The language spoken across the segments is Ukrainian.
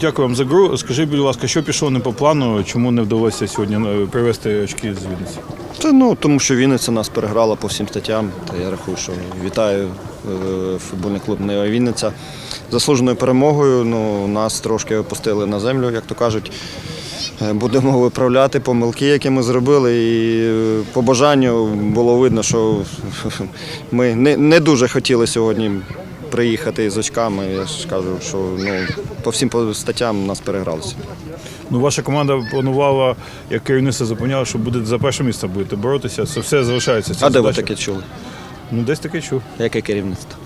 Дякую вам за гру. Скажіть, будь ласка, що пішло не по плану, чому не вдалося сьогодні е, привезти очки з Вінниці? Та ну тому що Вінниця нас переграла по всім статтям. Та я рахую, що вітаю е, футбольний клуб Нева Вінниця. Заслуженою перемогою. Ну, нас трошки опустили на землю, як то кажуть. Е, Будемо виправляти помилки, які ми зробили. І по бажанню було видно, що ми не дуже хотіли сьогодні приїхати з очками. Я ж кажу, що ну, по всім статтям нас перегралося. Ну, ваша команда планувала, як керівництво запевняло, що буде за перше місце будете боротися. Це все залишається. ця А де ви таке чули? Ну, десь таке чув. Яке керівництво?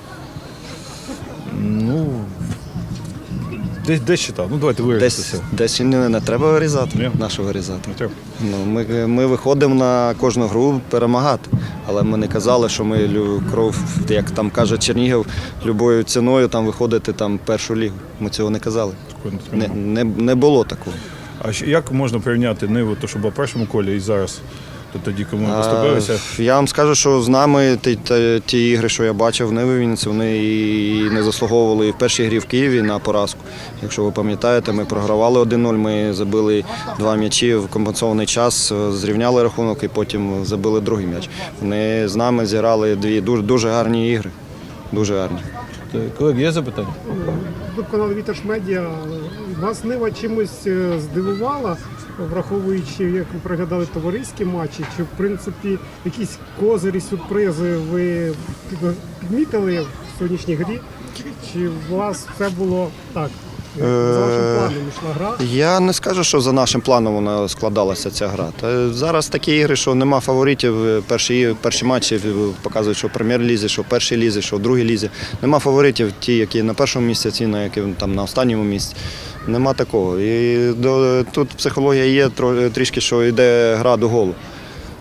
Ну, десь, десь читав. Ну, давайте Десь, вирішитися. десь не, не треба вирізати, Ні. нашого вирізати. Не треба. Ну, ми, ми виходимо на кожну гру перемагати. Але ми не казали, що ми лю- кров, як там каже Чернігів, любою ціною там виходити там першу лігу. Ми цього не казали. Такого не Не, треба. не, не було такого. А що- як можна порівняти Ниву, то що було в першому колі і зараз? То тоді, коли ми поступилися? Я вам скажу, що з нами ті, ті, ті ігри, що я бачив в Ниві вони і не заслуговували і в першій грі в Києві на поразку. Якщо ви пам'ятаєте, ми програвали 1-0, ми забили два м'ячі в компенсований час, е, зрівняли рахунок і потім забили другий м'яч. Вони з нами зіграли дві дуже, дуже гарні ігри. Дуже гарні. Колеги, є запитання? Тут канал Віташ Медіа. Вас Нива чимось е, здивувала, враховуючи, як ви проглядали товариські матчі, чи в принципі якісь козирі, сюрпризи ви підмітили в сьогоднішній грі? Чи у вас все було так? За вашим Е, планом йшла гра? Я не скажу, що за нашим планом вона складалася ця гра. Та зараз такі ігри, що нема фаворитів. Е, Перші, перші матчі показують, що в прем'єр-лізі, що в першій лізі, що в другій лізі. Нема фаворитів, ті, які на першому місці, ті, на які там на останньому місці. Нема такого. І до, тут психологія є трішки, що йде гра до голу.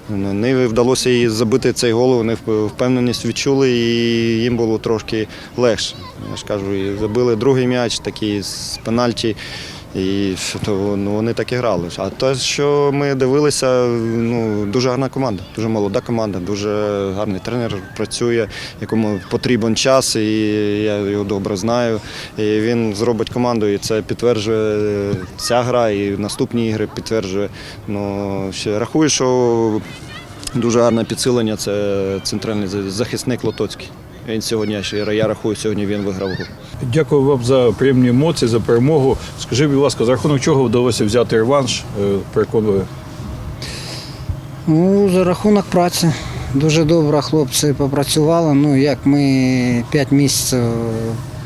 Не вдалося їй забити цей гол, вони впевненість відчули і їм було трошки легше. Я ж кажу, і забили другий м'яч, такий з пенальті. І то, ну, вони так і грали. А те, що ми дивилися, ну, дуже гарна команда, дуже молода команда, дуже гарний тренер працює, якому потрібен час, і я його добре знаю. І він зробить команду, і це підтверджує ця гра, і наступні ігри підтверджує. Ну, ще рахую, що дуже гарне підсилення це центральний захисник Лотоцький. Він сьогодні, я рахую, сьогодні він виграв гру. Дякую вам за приємні емоції, за перемогу. Скажіть, будь ласка, за рахунок чого вдалося взяти реванш? Е, Переконую. Ну, за рахунок праці. Дуже добре хлопці попрацювали. Ну, як ми 5 місяців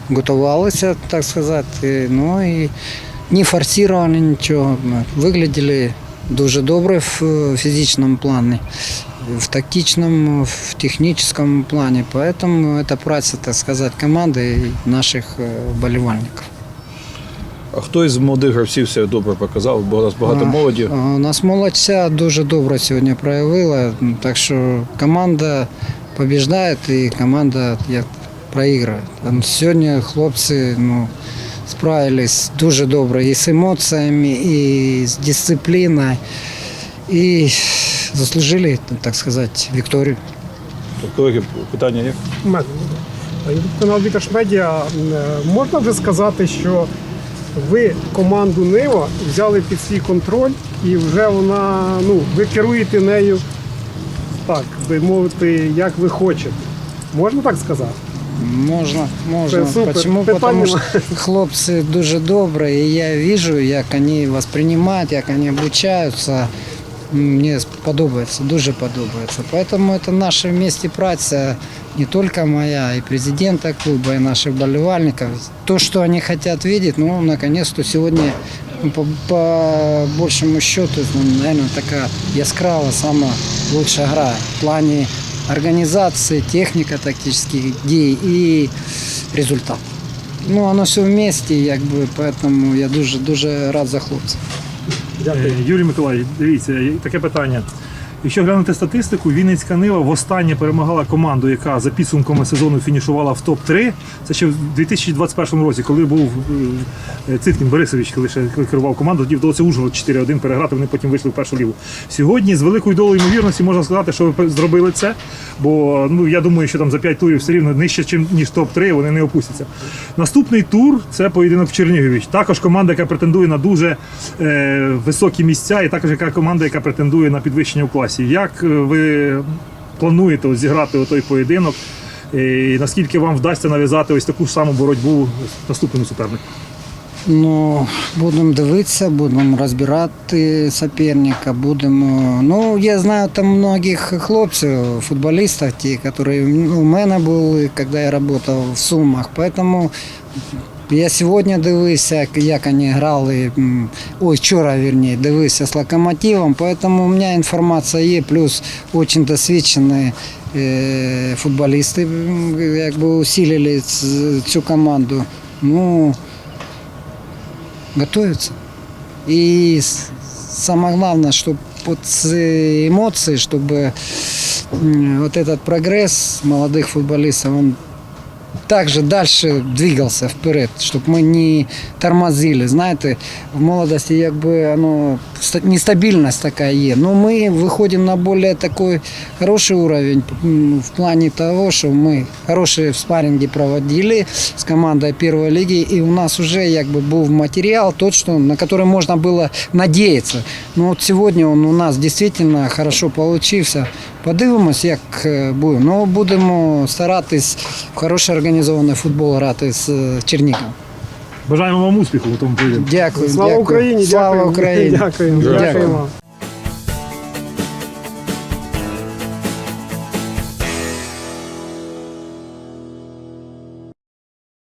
готувалися, так сказати. Ну і не форсували нічого. Виглядали дуже добре в фізичному плані, в тактичному, в техническом плане. Поэтому это праця, так сказать, команди наших е, вболівальників. А хто із молодих гравців себе добре показав? Бо у нас багато молоді. У нас молодь вся дуже добре сьогодні проявила. Так що команда побіждає і команда як проіграє. Сьогодні хлопці ну, справились дуже добре і з емоціями, і з дисципліною, і заслужили, так сказати, вікторію. Колеги, питання є? Канал Віташ Медіа. Е, Можна вже сказати, що ви команду Нива взяли під свій контроль і вже вона, ну, ви керуєте нею так, би мовити, як ви хочете. Можна так сказати? Можна, можна. Це супер. Почему? Питань Потому що нема. хлопці дуже добрі, і я бачу, як вони восприймають, як вони обучаються. Мені подобається, дуже подобається. Поэтому это наша вместе праця, не только моя, и президента клуба, и наших болельщиков. То, что они хотят видеть, ну, наконец-то сегодня ну, по, по большему счету, ну, наверное, такая яскрава, самая лучшая игра в плане организации, техника тактических дій і результат. Ну, Воно все вместе, якби, поэтому я дуже, дуже рад за хлопців. Дякую. Юрій Миколаївич, дивіться, таке питання. Якщо глянути статистику, Вінницька Нива востаннє перемагала команду, яка за підсумками сезону фінішувала в топ-3. Це ще в 2021 році, коли був е, Циткін Борисович, коли ще керував команду, тоді вдалося Ужгород 4-1 переграти, вони потім вийшли в першу лігу. Сьогодні з великою долею ймовірності можна сказати, що ви зробили це. Бо ну я думаю, що там за 5 турів все рівно нижче, ніж топ-3, вони не опустяться. Наступний тур це поєдинок в Чернігові. Також команда, яка претендує на дуже е, високі місця, і також яка команда, яка претендує на підвищення у класі. Як е, ви плануєте ось зіграти той поєдинок? І наскільки вам вдасться нав'язати ось таку ж саму боротьбу наступному супернику? Ну, будемо дивитися, будемо розбирати суперника, будемо. Ну, я знаю там многих хлопців, футболістів, ті, які у мене були, коли я працював в Сумах. Поэтому я сьогодні дивився, як- як вони грали, м, ой, вчора, вірніше, дивився з локомотивом, поэтому у мене інформація є, плюс дуже досвідчені е, футболісти м, якби усилили ц- цю команду. Ну, готовятся. И с- самое главное, чтобы вот с эмоции, чтобы м, вот этот прогресс молодых футболистов, он также дальше двигался вперед, чтобы мы не тормозили. Знаєте, в молодості якби оно ста- нестабільність така є. Но ми виходимо на более такой хороший уровень в плані того, що ми хороші спарринги проводили з командою першої ліги, і у нас вже якби був матеріал, тот, що, на який можна було надіятися. Ну от сьогодні він у нас дійсно хорошо получився. Подивимось, як е, буде. Ну, будемо старатись в хороший організований футбол грати з е, Чернігом. Бажаємо вам успіху у тому поєдинку. Дякую. Слава дякую. Україні! Слава дякую. Україні! Дякую. Дякую. Дякуємо.